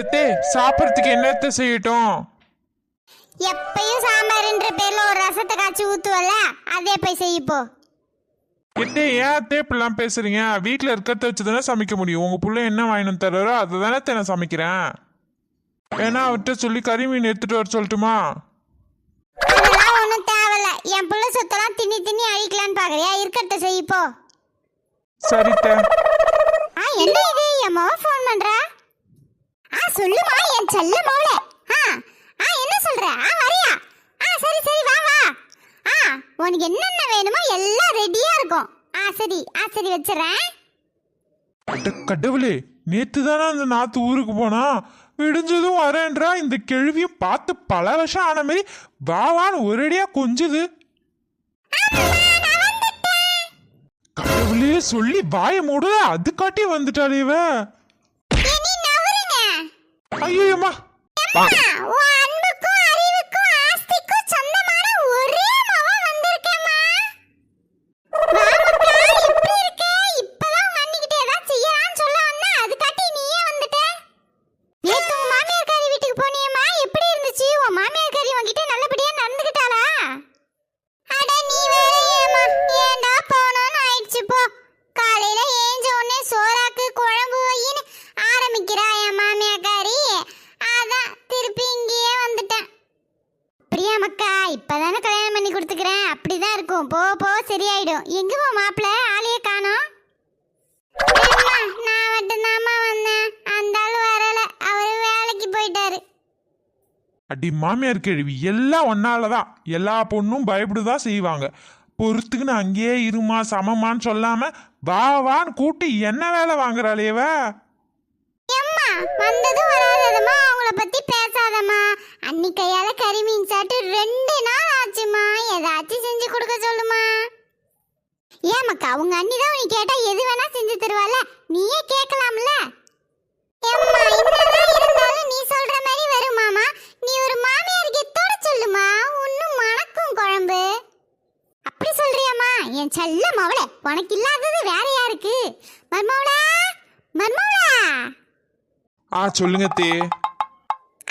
எத்தே சாப்பிட்றதுக்கு என்னத்த செய்யட்டும்? எப்பயும் சாம்பார்ன்ற பேர்ல ஒரு ரசத்தை காய்ச்சி ஊத்துவல அதே போய் செய்ய போ எத்தே ஏன் அத்தே இப்படிலாம் பேசுறீங்க? வீட்டில் இருக்கிறத வச்சு தானே சமைக்க முடியும். உங்க புள்ள என்ன வந்து தர்றாரோ அதை தானே நான் சமைக்கிறேன். வேணா அவர்கிட்ட சொல்லி கறி மீன் எடுத்துட்டு வர சொல்லட்டுமா? அதெல்லாம் ஒன்றும் தேவையில்ல. என் புள்ள சொத்தெல்லாம் தின்னி தின்னி அழிக்கலான்னு பாக்குறியா? இருக்கிறத செய்ய போ சரித்த ஆ என்ன இது? என் மோ ஃபோன் பண்றா? ஆ சொல்லுமா என் செல்ல மோள ஆ ஆ என்ன சொல்ற? ஆ வரியா. ஆ சரி சரி வா வா. ஆ உனக்கு என்னென்ன வேணுமோ எல்லாம் ரெடியா இருக்கும். ஆ சரி ஆ சரி வச்சிடுறேன். அட கடவுளே நேத்து தானே அந்த நாத்து ஊருக்கு போனா? விடிஞ்சதும் வரேன்றா இந்த கேள்வியும் பார்த்து பல வருஷம் ஆன மாதிரி வாவான்னு ஒரேடியா கொஞ்சுது. கடவுளே சொல்லி வாய மூடல அது காட்டி வந்துட்டாளே இவன். ஐயோம்மா அம்மா, உன் அன்புக்கும் அறிவுக்கும் ஆஸ்திக்கும் சொந்தமான ஒரே மகன் வந்திருக்கேம்மா. வாமக்கா, எப்படி இருக்க? இப்பதான் உங்க அண்ணிக்கிட்ட ஏதாவது செய்யலாம்னு சொல்ல வந்தேன். அதுக்காட்டி நீயே வந்துட்ட. நேத்து உங்க மாமியார்காரி வீட்டுக்கு போனியேம்மா, எப்படி இருந்துச்சு? உன் மாமியார்காரி உன்கிட்ட நல்லபடியா நடந்துக்கிட்டாளா? அட, நீ வேற ஏம்மா, ஏன்டா போனோன்னு ஆயிடுச்சு போ. காலையில ஏஞ்ச உடனே சோறாக்கு குழம்பு வையின்னு ஆரம்பிக்கிறா என் மாமியாக்காரி அதான் திருப்பி இங்கேயே வந்துட்டேன் பிரியா மக்கா இப்பதானே கல்யாணம் பண்ணி கொடுத்துக்கிறேன் அப்படிதான் இருக்கும் போ போ சரியாயிடும் எங்க போ மாப்பிள்ள ஆளையே காணோம் ஏம்மா, நான் மட்டும்தாம்மா வந்தேன் அந்த ஆள் வரல அவரு வேலைக்கு போயிட்டாரு அடி மாமியார் கேள்வி. எல்லாம் ஒன்னாலதான் எல்லா பொண்ணும் பயப்படுதான் செய்வாங்க. பொறுத்துக்குன்னு அங்கேயே இருமா சமமான்னு சொல்லாம வா வான்னு கூட்டி என்ன வேலை வாங்குறாளே இவ? எம்மா வந்ததும் வராததுமா அவங்கள பத்தி பேசாதம்மா. அன்னி கையால கறி மீன் சாப்பிட்டு ரெண்டு நாள் ஆச்சுமா ஏதாச்சும் செஞ்சு கொடுக்க சொல்லுமா. ஏமாக்கா உங்க அண்ணி தான் நீ கேட்டா எது வேணா செஞ்சு தருவால நீயே கேட்கலாம்ல. ஏம்மா என்னதான் இருந்தாலும் நீ சொல்ற மாதிரி வருமாமா நீ ஒரு மாமியார் கெத்தோட சொல்லுமா? ஒன்னும் மணக்கும் குழம்பு. அப்படி சொல்றியாம்மா என் செல்ல மவளே உனக்கு இல்லாதது வேற யாருக்கு? மர்மவளா? மர்மவளா? ஆ சொல்லுங்க தே.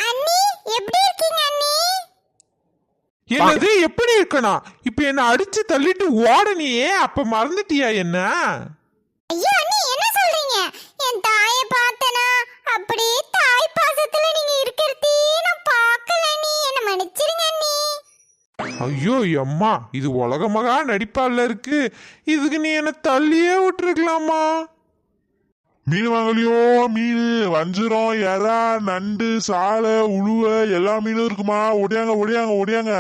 அண்ணி எப்படி இருக்கீங்க அண்ணி? என்னது எப்படி இருக்கணும் இப்ப என்ன அடிச்சு தள்ளிட்டு ஓடனியே அப்ப மறந்துட்டியா என்ன? ஐயோ அண்ணி என்ன சொல்றீங்க? என் தாயை பார்த்தனா அப்படியே ஐயோ அம்மா இது உலகமகா நடிப்பால இருக்கு. இதுக்கு நீ என்ன தள்ளியே விட்டுருக்கலாமா? மீன் வாங்கலையோ? மீன் வஞ்சிரம் எறா நண்டு சாலை உழுவ எல்லா மீனும் இருக்குமா? ஒடியாங்க ஒடியாங்க ஒடியாங்க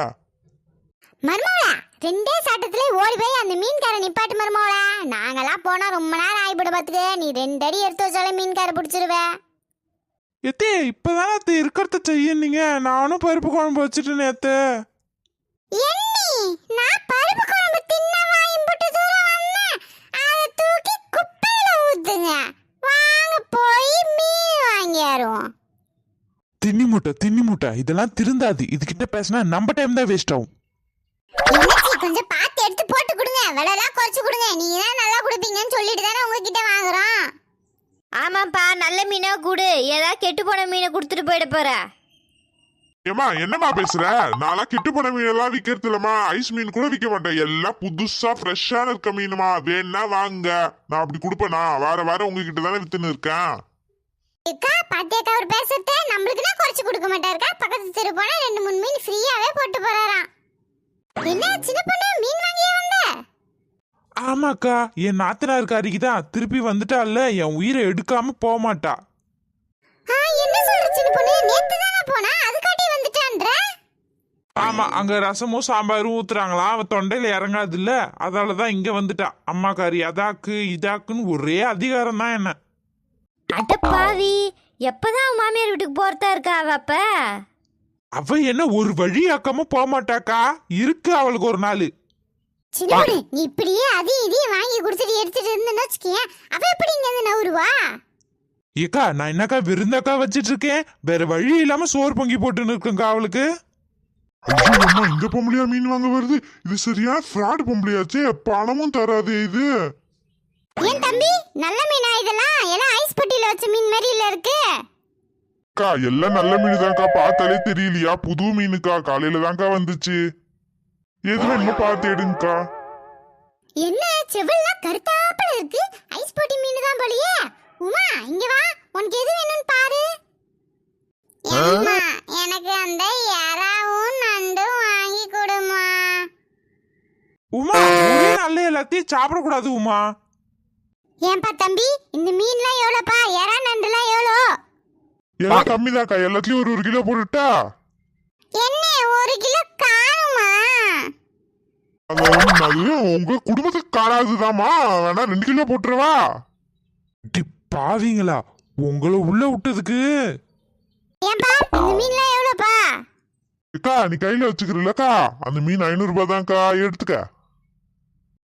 மர்மோளா ரெண்டே சாட்டத்துல ஓடி போய் அந்த மீன்கார நிப்பாட்டு மர்மோளா நாங்கெல்லாம் போனா ரொம்ப நேரம் ஆயிப்பட பாத்துக்க நீ ரெண்டு அடி எடுத்து வச்சாலே மீன்கார பிடிச்சிருவ. எத்தே இப்பதானே இருக்கிறத செய்யுனீங்க நானும் பருப்பு குழம்பு வச்சுட்டு நேத்து தின்னி மூட்டை தின்னி மூட்டை. இதெல்லாம் திருந்தாது. இதுகிட்ட பேசினா நம்ம டைம் தான் வேஸ்ட் ஆகும். கொஞ்சம் பார்த்து எடுத்து போட்டு கொடுங்க. விலைலாம் குறைச்சு கொடுங்க. நீங்க தான் நல்லா கொடுப்பீங்கன்னு சொல்லிட்டு தானே உங்ககிட்ட வாங்குறோம். ஆமாப்பா நல்ல மீனா கொடு. ஏதாவது கெட்டு போன மீனை கொடுத்துட்டு போயிட போற. ஏமா என்னம்மா பேசுற? நான்லாம் கெட்டு போன மீன் எல்லாம் விக்கிறது இல்லம்மா ஐஸ் மீன் கூட விற்க மாட்டேன். எல்லாம் புதுசா ஃப்ரெஷ்ஷான இருக்க மீனுமா வேணா வாங்க. நான் அப்படி கொடுப்பேனா? வார வாரம் உங்ககிட்ட தானே வித்துன்னு இருக்கேன். அக்கா பாட்டியக்கா அவர் பேசுறத நம்மளுக்கு தான் குறைச்சு கொடுக்க மாட்டாருக்கா? பக்கத்து தெரு போனா ரெண்டு மூணு மீன் ஃப்ரீயாவே போட்டு போறாராம். என்ன சின்ன பொண்ணு மீன் வாங்கியே வந்த? ஆமாக்கா என் நாத்தனாருக்காரிக்கு தான் திருப்பி வந்துட்டால என் உயிரை எடுக்காம போக மாட்டா ஆ என்ன சொல்ற சின்ன பொண்ணு நேத்து தானே போனா அதுக்காட்டி வந்துட்டான்ற ஆமா அங்க ரசமும் சாம்பாரும் ஊத்துறாங்களாம் அவ தொண்டையில இறங்காது இல்ல அதாலதான் இங்க வந்துட்டா. அம்மாக்காரி அதாக்கு இதாக்குன்னு ஒரே அதிகாரம் தான் என்ன. அட பாவி எப்பதான் மாமியார் வீட்டுக்கு போறதா இருக்கா அவ அப்ப? அவ என்ன ஒரு வழி ஆக்காம போக மாட்டாக்கா இருக்கு அவளுக்கு ஒரு நாள். சின்ன பொண்ணு நீ இப்படியே அதையும் இதையும் வாங்கி கொடுத்துட்டு எடுத்துட்டு இருந்தேன்னு வச்சுக்கேன் அவ எப்படி இங்க இருந்து நவுருவா? ஏக்கா நான் என்னக்கா விருந்தாக்கா வச்சிட்டு இருக்கேன்? வேற வழி இல்லாம சோறு பொங்கி போட்டுன்னு இருக்குங்கக்கா அவளுக்கு. ஐயோ அம்மா இந்த பொம்பளையா மீன் வாங்க வருது? இது சரியான ஃப்ராட் பொம்பளையாச்சே. பணமும் தராது இது. ஏன் தம்பி? நல்ல மீனா இதெல்லாம்? எல்லாம் ஐஸ் பட்டியில வச்ச மீன் மாதிரி இல்ல இருக்கு. அக்கா எல்லாம் நல்ல மீன் தான்க்கா பார்த்தாலே தெரியலையா? புது மீனுக்கா? காலையில தான்க்கா வந்துச்சு. எது வேணுமோ பார்த்து எடுங்கக்கா. என்ன? செவ்வெல்லாம் கருத்தாப்பல இருக்கு. ஐஸ் போட்டி மீன் தான் போலியே. உமா இங்க வா. உனக்கு எது வேணும்னு பாரு. எனக்கு அந்த எறாவும் நண்டும் வாங்கி கொடுமா உமா ஒரே நல்ல எல்லாத்தையும் சாப்பிடக்கூடாது உமா. ஏன்பா தம்பி இந்த மீன்லாம் எவ்வளோப்பா? எறா நண்டுலாம் எவ்வளோ? எல்லாம் கம்மிதான்க்கா எல்லாத்துலயும் ஒரு ஒரு கிலோ போட்டுட்டா? என்ன ஒரு கிலோ காணுமா? அது அது உங்க குடும்பத்துக்கு காணாதுதாம்மா வேணா ரெண்டு கிலோ போட்டுருவா. டி பாவீங்களா? உங்களை உள்ள விட்டதுக்கு. ஏன்பா இந்த மீன்லாம் எவ்வளோப்பா? அக்கா நீ கையில வச்சுக்கிறல்லக்கா. அந்த மீன் ஐநூறு ரூபாய் தான்க்கா எடுத்துக்க.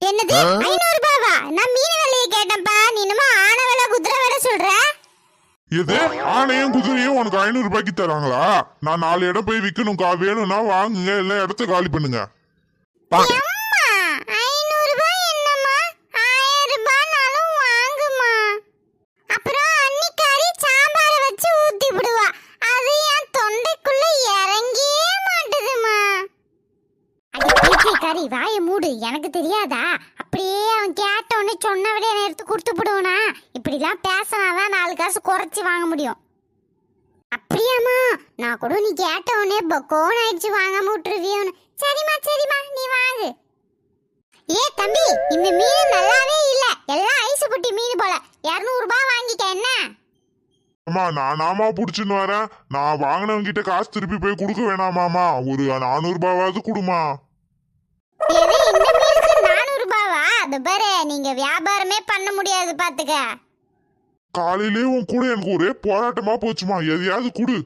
என்னது ஐநூறு ரூபாவா நான் மீன் விலையை கேட்டேன்ப்பா நீ என்னமோ ஆன விலை குதிரை விலை சொல்ற எது ஆணையும் குதிரையும் உனக்கு ஐநூறு ரூபாய்க்கு தராங்களா நான் நாலு இடம் போய் விற்கணும்க்கா வேணும்னா வாங்குங்க இல்லை இடத்த காலி பண்ணுங்க அம்மா ஐநூறு ரூபாய் என்னம்மா ஆயிரம் ரூபாய்னாலும் வாங்குமா அப்புறம் அன்னிக்காரி சாம்பாரை வச்சு ஊத்தி விடுவா அது என் தொண்டைக்குள்ள இறங்கியே மாட்டுதுமா கறி வாய மூடு எனக்கு தெரியாதா அப்படியே அவன் கேட்ட உடனே சொன்ன விட எடுத்து கொடுத்து விடுவனா இப்படிலாம் பேசினாதான் நாலு காசு குறைச்சி வாங்க முடியும். அப்படியாம்மா நான் கூட நீ கேட்ட உடனே பொக்கோன் ஆயிடுச்சு வாங்காம விட்டுருவியோன்னு. சரிம்மா சரிம்மா நீ வாங்கு. ஏ தம்பி இந்த மீன் நல்லாவே இல்ல. எல்லாம் ஐஸ் புட்டி மீன் போல. 200 ரூபாய் வாங்கிக்க என்ன? அம்மா நான் நாமா புடிச்சுன்னு வரேன். நான் வாங்கினவங்க கிட்ட காசு திருப்பி போய் கொடுக்க வேணாமாமா ஒரு நானூறு ரூபாவாவது கொடுமா எது இந்த மீனுக்கு 400 ரூபாவா அது பாரு நீங்க வியாபாரமே பண்ண முடியாது பாத்துக்க. காலையிலே உன் கூட எனக்கு ஒரே போராட்டமா போச்சுமா எதையாவது கொடு.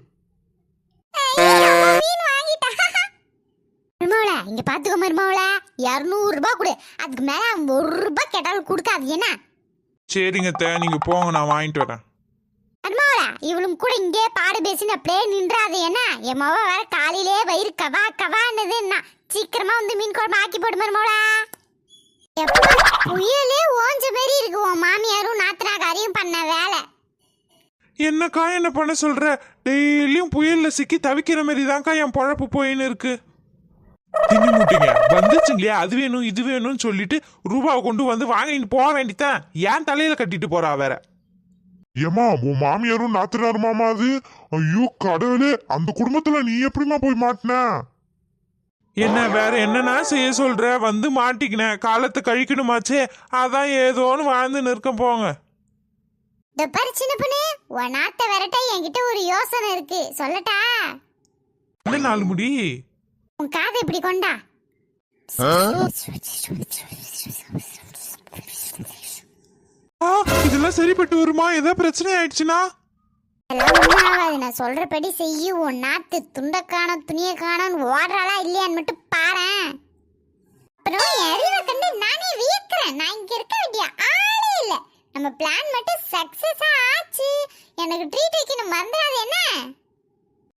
மருமவள இங்க பாத்துக்கோ மருமவள 200 ரூபாய் கொடு. அதுக்கு மேல அவன் ஒரு ரூபாய் கேட்டாலும் கொடுக்காது என்ன? சரிங்க தே நீங்க போங்க நான் வாங்கிட்டு வரேன். மருமவள இவளும் கூட இங்கே பாடு பேசின அப்படியே நின்றாது என்ன? என் மவ வேற காலையிலே வயிறு கவா கவான்னது என்ன? சீக்கிரமா வந்து மீன் குழம்பு ஆக்கி போடு மருமவளா. புயலே ஓஞ்ச மாரி இருக்கு. உன் மாமியாரும் நாத்தனாக்காரியும் பண்ண வேலை. என்னக்கா என்ன பண்ண சொல்ற? டெய்லியும் புயல்ல சிக்கி தவிக்கிற மாதிரி தான்க்கா என் பொழப்பு போயின்னு இருக்கு. தின்னி முட்டிங்க. வந்துச்சுங்களே அது வேணும் இது வேணும்னு சொல்லிட்டு ரூபாவை கொண்டு வந்து வாங்கிட்டு போக வேண்டித்தான் ஏன் தலையில கட்டிட்டு போறா வேற? ஏமா உன் மாமியாரும் நாத்தனார் மாமா அது? ஐயோ கடவுளே அந்த குடும்பத்துல நீ எப்படிமா போய் மாட்டின? என்ன வேற என்னன்னா செய்ய சொல்ற? வந்து மாட்டிக்கினேன் காலத்தை கழிக்கணுமாச்சே. அதான் ஏதோன்னு வாழ்ந்து நிற்க போங்க. இந்த பாரு சின்ன பொண்ணு. உன் நாட்டை விரட்ட என்கிட்ட ஒரு யோசனை இருக்கு. சொல்லட்டா? என்ன நாலு முடி? உன் காதை இப்படி கொண்டா? ஆ, இதெல்லாம் சரிப்பட்டு வருமா? ஏதாவது பிரச்சனை ஆயிடுச்சுன்னா எல்லாம் ஒண்ணும் ஆகாது நான் சொல்றபடி செய்யு. உன் நாத்து துண்டை காணோம் துணியை காணோம் ஓடுறாளா இல்லையான்னு மட்டும் பாரேன். அப்புறம் என் அறிவை கண்டு நானே வியக்கிறேன். நான் இங்க இருக்க வேண்டிய ஆளே இல்ல. நம்ம பிளான் மட்டும் சக்சஸா ஆச்சு. எனக்கு ட்ரீட் வைக்கணும். மறந்துடாது என்ன?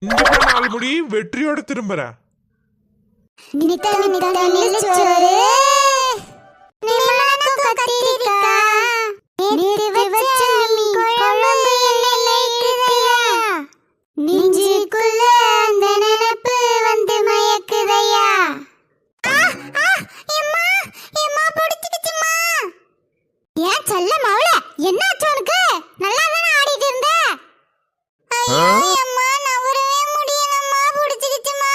இந்த பாரு முடி. வெற்றியோட திரும்புறேன். நேத்து வச்ச மீன் குழம்பு. என்னைக்குதையா நெஞ்சுக்குள்ள அந்த நினைப்பு வந்து மயக்குதையா? ஏன் செல்ல மவள என்னாச்சு உனக்கு நல்லா தானே ஆடிட்டு இருந்த ஐயோ அம்மா நவரவே முடியலம்மா புடிச்சிக்கிச்சுமா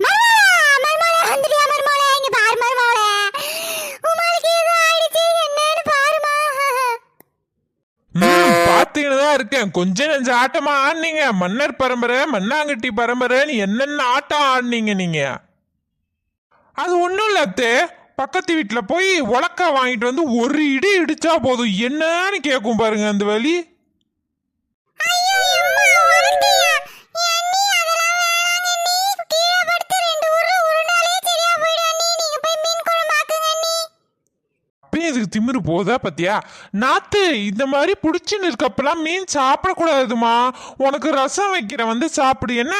மருமகளா, மருமகளே, வந்துட்டியா மருமகளே? இங்க பாரு மருமகளே. உமாளுக்கு ஏதோ ஆயிடுச்சு, என்னன்னு பாருமா. ம், பாத்துக்கிட்டு தான் இருக்கேன் கொஞ்ச நஞ்ச ஆட்டமா ஆடினீங்க. மன்னர் பரம்பரை மண்ணாங்கட்டி பரம்பரைன்னு என்னென்ன ஆட்டம் ஆடுனீங்க நீங்க? அது ஒன்றும் இல்ல அத்தே. பக்கத்து வீட்டில் போய் உலக்க வாங்கிட்டு வந்து ஒரு இடி இடிச்சா போதும். என்னன்னு கேட்கும் பாருங்க அந்த வழி திமிரு போதா பத்தியா? நாத்து இந்த மாதிரி புடிச்சுன்னு இருக்கப்பெல்லாம் மீன் சாப்பிடக்கூடாதுமா. உனக்கு ரசம் வைக்கிற வந்து சாப்பிடு என்ன?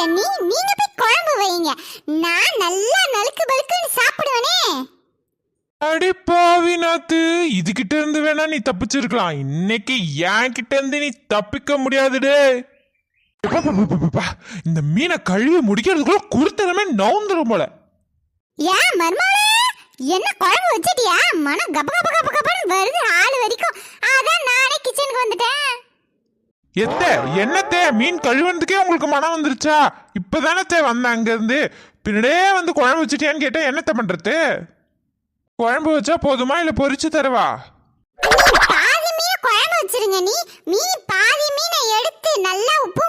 அண்ணி. நீங்க போய் குழம்பு வைங்க. நான் நல்லா நலுக்கு பலுக்குன்னு சாப்பிடுவேனே. அடி பாவி நாத்து இதுகிட்ட இருந்து வேணா நீ தப்பிச்சிருக்கலாம். இன்னைக்கு என் கிட்ட இருந்து நீ தப்பிக்க முடியாதுடே. இந்த மீனை கழுவி முடிக்கிறதுக்குள்ள குருத்தனமே நவுந்துரும் போல. ஏன் மருமகளே என்ன குழம்பு வச்சிட்டியா? மனம் கப கப கப கபன்னு வருது ஆளு வரைக்கும். அதான் நானே கிச்சனுக்கு வந்துட்டேன். எத்த என்னத்தே மீன் கழுவுறதுக்கே உங்களுக்கு மனம் வந்துருச்சா? இப்பதானே வந்தேன் அங்க இருந்து பின்னாடியே வந்து குழம்பு வச்சுட்டியான்னு கேட்டா என்னத்த பண்றது? குழம்பு வச்சா போதுமா இல்ல பொரிச்சு தரவா? பாதி மீன் குழம்பு வச்சிருங்க நீ. மீன் பாதி மீனை எடுத்து நல்லா உப்பு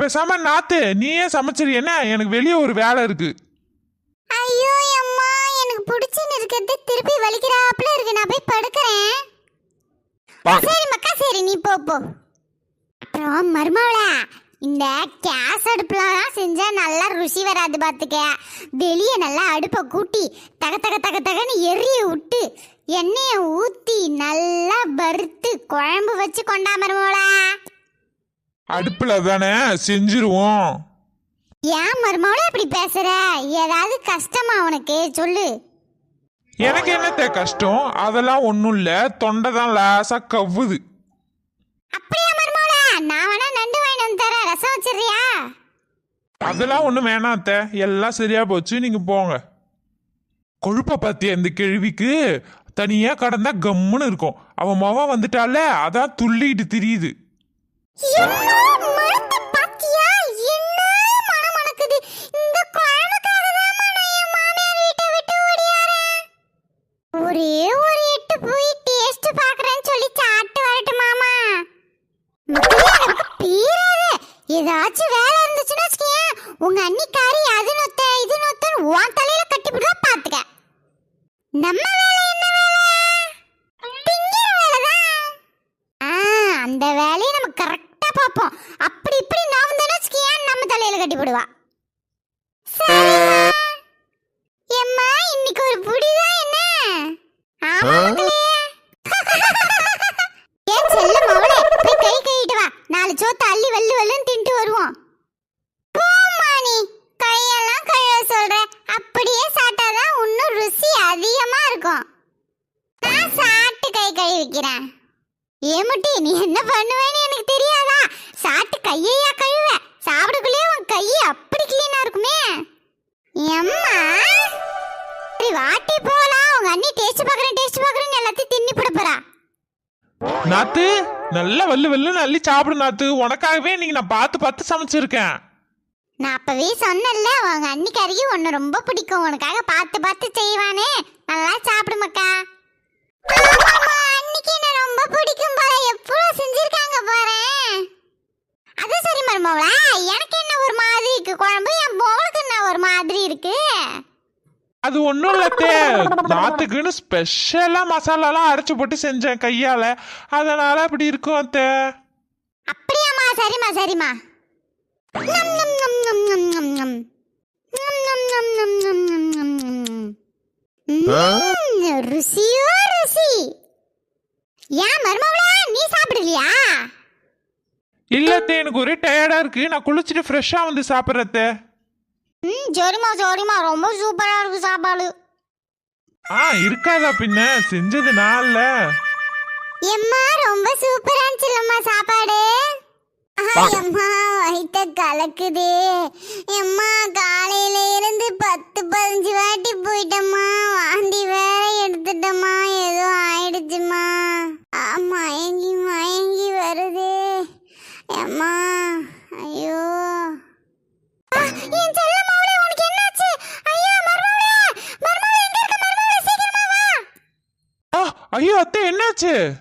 பேசாம நாத்து நீயே சமைச்சிரு. என்ன எனக்கு வெளியே ஒரு வேலை இருக்கு. ஐயோ அம்மா எனக்கு பிடிச்சுன்னு இருக்கிறது திருப்பி வலிக்கிறாப்புல இருக்கு. நான் போய் படுக்கிறேன். சரி மக்கா சரி நீ போ போ. அப்புறம் மருமவளா இந்த கேஸ் அடுப்புலாம் செஞ்சா நல்லா ருசி வராது பார்த்துக்க வெளியே நல்லா அடுப்பை கூட்டி தக தக தக தகன்னு எரிய விட்டு எண்ணெயை ஊத்தி நல்லா வறுத்து குழம்பு வச்சு கொண்டா மருமவளா அடுப்புல தானே செஞ்சிருவோம். ஏன் மருமவளா இப்படி பேசுற? ஏதாவது கஷ்டமா உனக்கு? சொல்லு. எனக்கு என்னத்த கஷ்டம்? அதெல்லாம் ஒன்றும் இல்லை. தொண்டை தான் லேசா கவ்வுது. அப்படியா மருமவளா? நான் வேணா நண்டு வாங்கிட்டு வந்து தரேன். ரசம் வச்சிடுறியா? அதெல்லாம் ஒன்றும் வேணாம் அத்தை. எல்லாம் சரியா போச்சு. நீங்க போங்க. கொழுப்ப பாத்தியா இந்த கேள்விக்கு தனியா கடந்தா கம்முன்னு இருக்கும். அவன் மவன் வந்துட்டால அதான் துள்ளிட்டு திரியுது. ஏதாச்சும் வேலை இருந்துச்சுன்னு வச்சுக்கோயேன், உங்க அன்னிக்காரி அது நொத்த இது நொத்தன்னு உன் தலையில கட்டிவிடுவா பாத்துக்க நம்ம வேலை என்ன வேலை திங்கிற வேலைதான் ஆ, அந்த வேலையை நம்ம கரெக்டா பார்ப்போம் அப்படி இப்படி நாம தானே வச்சுக்கியான் நம்ம தலையில கட்டி போடுவா சரிம்மா. எம்மா இன்னைக்கு ஒரு புடிதான் என்ன ஆமா மக்களே. ஏன் செல்ல மவளே போய் கை கழுவிட்டு வா நாலு சோத்து அள்ளி வள்ளு வள்ளுன்னு தின்ட்டு வருவோம் போம்மா நீ கையெல்லாம் கழுவ சொல்ற அப்படியே சாப்பிட்டாதான் இன்னும் ருசி அதிகமா இருக்கும் நான் சாப்பிட்டு கை கழுவிக்கிறேன் ஏமுட்டி நீ என்ன பண்ணுவேன்னு எனக்கு தெரியாதா சாப்பிட்டு கையையா கழுவ சாப்பிடக்குள்ளே உன் கை அப்படி கிளீனா இருக்குமே எம்மா சரி வாட்டி போலாம் உங்க அண்ணி டேஸ்ட் பார்க்கறேன் டேஸ்ட் பார்க்கறேன்னு எல்லாத்தையும் தின்னி போட போறா. நாத்து நல்லா வல்லு வல்லுன்னு அள்ளி சாப்பிடு நாத்து. உனக்காகவே இன்னைக்கு நான் பார்த்து பார்த்து சமைச்சிருக்கேன். நான் அப்பவே சொன்னேன்ல உங்க அன்னிக்காரிக்கு உன்னை ரொம்ப பிடிக்கும். உனக்காக பார்த்து பார்த்து செய்வானே. நல்லா சாப்பிடு மக்கா. அன்னிக்கு என்ன ரொம்ப பிடிக்கும் போல. எவ்வளவு செஞ்சிருக்காங்க பாரேன் அது சரி மருமவளா எனக்கு என்ன ஒரு மாதிரி இருக்கு? குழம்பு என் மோளுக்கு என்ன ஒரு மாதிரி இருக்கு? அது ஒன்றும் இல்லாட்டே நாத்துக்குன்னு ஸ்பெஷலாக மசாலாலாம் அரைச்சி போட்டு செஞ்சேன் கையால் அதனால் அப்படி இருக்கும் அத்தை அப்படியாம்மா சரிம்மா சரிம்மா ருசியோ ருசி ஏன் மருமவளா நீ சாப்பிடலையா இல்லத்தே எனக்கு ஒரே டயர்டா இருக்கு நான் குளிச்சுட்டு ஃப்ரெஷ்ஷா வந்து சாப்பிட்றத்தே ம் சரிம்மா சரிம்மா. ரொம்ப சூப்பரா இருக்கு சாப்பாடு. ஆ இருக்காதா பின்ன? செஞ்சது நாள்ல. எம்மா ரொம்ப சூப்பரா இருந்துச்சுல்லம்மா சாப்பாடு. ஆ, எம்மா வயித்த கலக்குதே. எம்மா காலையில இருந்து பத்து பதினஞ்சு வாட்டி போயிட்டம்மா. 界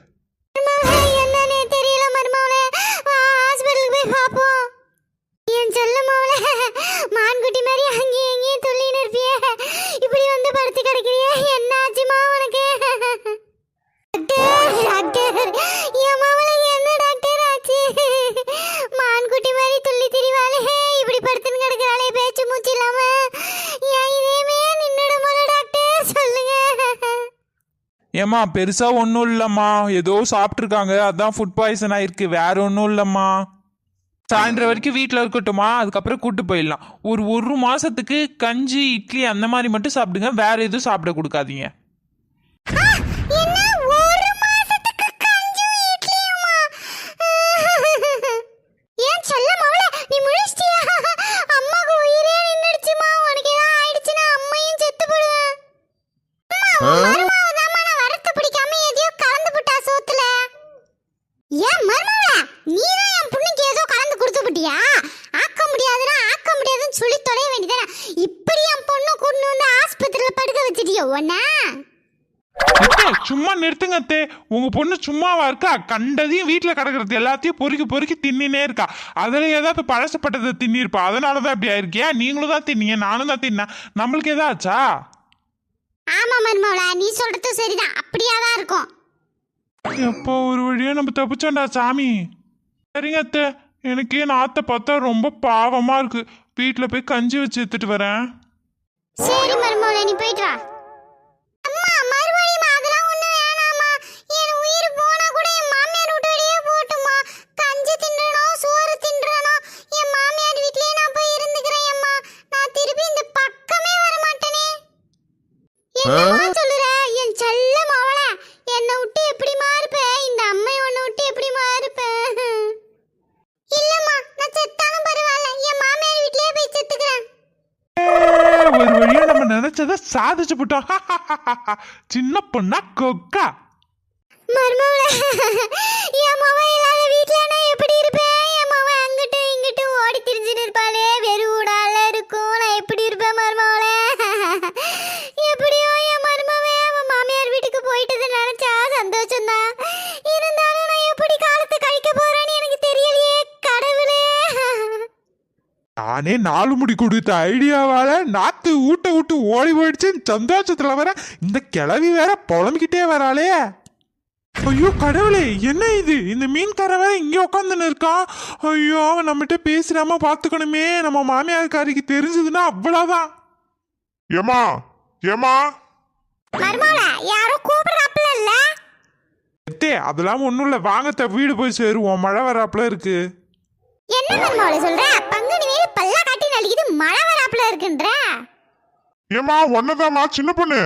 ஏம்மா பெருசா ஒன்றும் இல்லைம்மா. ஏதோ சாப்பிட்ருக்காங்க அதான் ஃபுட் பாய்சன் ஆயிருக்கு. வேற ஒன்றும் இல்லைம்மா. சாயந்தரம் வரைக்கும் வீட்டில் இருக்கட்டுமா அதுக்கப்புறம் கூட்டு போயிடலாம். ஒரு ஒரு மாசத்துக்கு கஞ்சி இட்லி அந்த மாதிரி மட்டும் சாப்பிடுங்க. வேற எதுவும் சாப்பிட கொடுக்காதீங்க என்ன ஒரு மாசத்துக்கு கஞ்சும் இட்லியுமா ஏன் செல்ல மவள நீ முழிச்சிட்டியா அம்மாக்கு உயிரே நின்னுடுச்சுமா உனக்கு ஏதாவது ஆயிடுச்சுன்னா அம்மையும் செத்து போடுவேன் மருமாவதாம்மா நான் வரத்து பிடிக்காம எதையோ கலந்து புட்டா சோத்துல ஏன் மருமாவ நீ தான் என் புண்ணுக்கு ஏதோ கலந்து கொடுத்து புட்டியா ஆக்க முடியாதுன்னா ஆக்க முடியாதுன்னு சொல்லி தொலைய வேண்டியதானே இப்படி என் பொண்ணு கொண்டு வந்து ஆஸ்பத்திரியில படுக்க வச்சிட்டியோ ஒன்னா அத்தை, சும்மா நிறுத்துங்க அத்தே உங்க பொண்ணு சும்மாவா இருக்கா? கண்டதையும் வீட்டில் கிடக்கிறது. எல்லாத்தையும் பொறுக்கி பொறுக்கி தின்னினே இருக்கா. அதுல ஏதாவது பழசப்பட்டதை தின்னிருப்பா. அதனாலதான் இப்படி ஆயிருக்கியா? நீங்களும் தான் தின்னீங்க நானும் தான் தின்னேன். நம்மளுக்கு ஏதாச்சா? ஆமா மருமவளா நீ சொல்றது சரிதான். அப்படியா தான் இருக்கும். எப்போ ஒரு வழியா நம்ம தப்பிச்சோண்டா சாமி? சரிங்க அத்தை. எனக்கு என் ஆத்தை பார்த்தா ரொம்ப பாவமா இருக்கு. வீட்டில் போய் கஞ்சி வச்சு எடுத்துட்டு வரேன். சரி மருமவளா நீ போயிட்டு வா. சொல்லுற? என் செல்ல மவள என்னை விட்டு எப்படிமா இருப்ப இந்த அம்மை உன்னை விட்டு எப்படிமா இருப்ப இல்லம்மா நான் செத்தாலும் பரவாயில்ல. என் மாமியார் வீட்லயே போய் செத்துக்கிறேன். ஒரு வழியா நம்ம நினைச்சதை சாதிச்சு போட்டோம் சின்ன பொண்ணா கொக்கா. மருமவளே என் மவன் இல்லாத நானே நாலு முடி கொடுத்த ஐடியாவால நாத்து ஊட்ட விட்டு ஓடி போயிடுச்சு சந்தோஷத்துல வர இந்த கிளவி வேற புலம்பிக்கிட்டே வராளே. ஐயோ கடவுளே என்ன இது? இந்த மீன்கார வேற இங்க உட்காந்துன்னு இருக்கான் ஐயோ அவன் நம்மகிட்ட பேசிடாம பாத்துக்கணுமே. நம்ம மாமியார்காரிக்கு தெரிஞ்சதுன்னா அவ்வளவுதான். ஏமா ஏமா மருமவளே யாரோ கூப்பிடுறாப்புல இல்ல? எத்தே அதெல்லாம் ஒண்ணும் இல்ல. வாங்கத்த வீடு போய் சேருவோம். மழை வராப்புல இருக்கு. என்ன மருமவளே சொல்ற? பங்குனி வேறு பல்லா காட்டி நலிக்குது மழை வராப்புல இருக்குன்ற. ஏமா ஒன்னதாமா சின்ன பொண்ணு.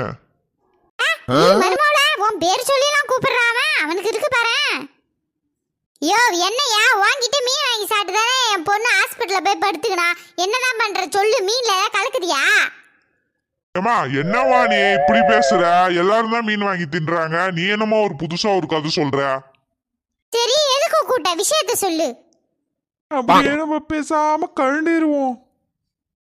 மருமவள உன் பேர் சொல்லிலாம் கூப்பிடுறான் அவன். அவனுக்கு இருக்கு பாரு. யோ என்னையா? வாங்கிட்டு மீன் வாங்கி சாப்பிட்டு தானே என் பொண்ணு ஹாஸ்பிட்டல்ல போய் படுத்துக்கனா என்னதான் பண்ற? சொல்லு மீன்ல ஏதாவது கலக்குதியா? ஏமா என்னவா நீ இப்படி பேசுற? எல்லாரும் தான் மீன் வாங்கி தின்றாங்க. நீ என்னமோ ஒரு புதுசா ஒரு கதை சொல்ற? சரி எதுக்கு கூட்ட விஷயத்த சொல்லு. அப்படியே நம்ம பேசாம கழுண்டிருவோம்.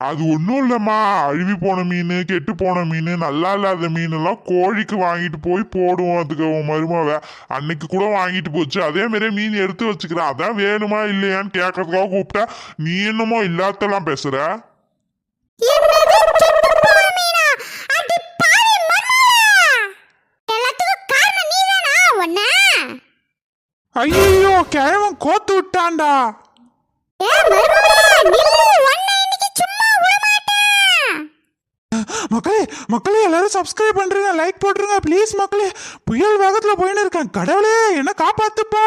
அது ஒன்றும் இல்லைம்மா. அழுவி போன மீன் கெட்டு போன மீன் நல்லா இல்லாத மீன் எல்லாம் கோழிக்கு வாங்கிட்டு போய் போடுவோம் அதுக்கு உன் மருமாவ. அன்னைக்கு கூட வாங்கிட்டு போச்சு. அதே மாதிரியே மீன் எடுத்து வச்சுக்கிறேன். அதான் வேணுமா இல்லையான்னு கேட்கறதுக்காக கூப்பிட்டா நீ என்னமோ இல்லாதெல்லாம் பேசுற? ஐயோ கிழவன் கோத்து விட்டான்டா ஏய் மருமகளா, நில்லு, உன்னை இன்னைக்கு சும்மா விடமாட்டேன். மக்களே மக்களே எல்லாரும் சப்ஸ்கிரைப் பண்ணுறீங்க லைக் போட்டுருங்க ப்ளீஸ் மக்களே. புயல் வேகத்தில் போயின்னு இருக்கேன். கடவுளே என்ன காப்பாத்துப்பா.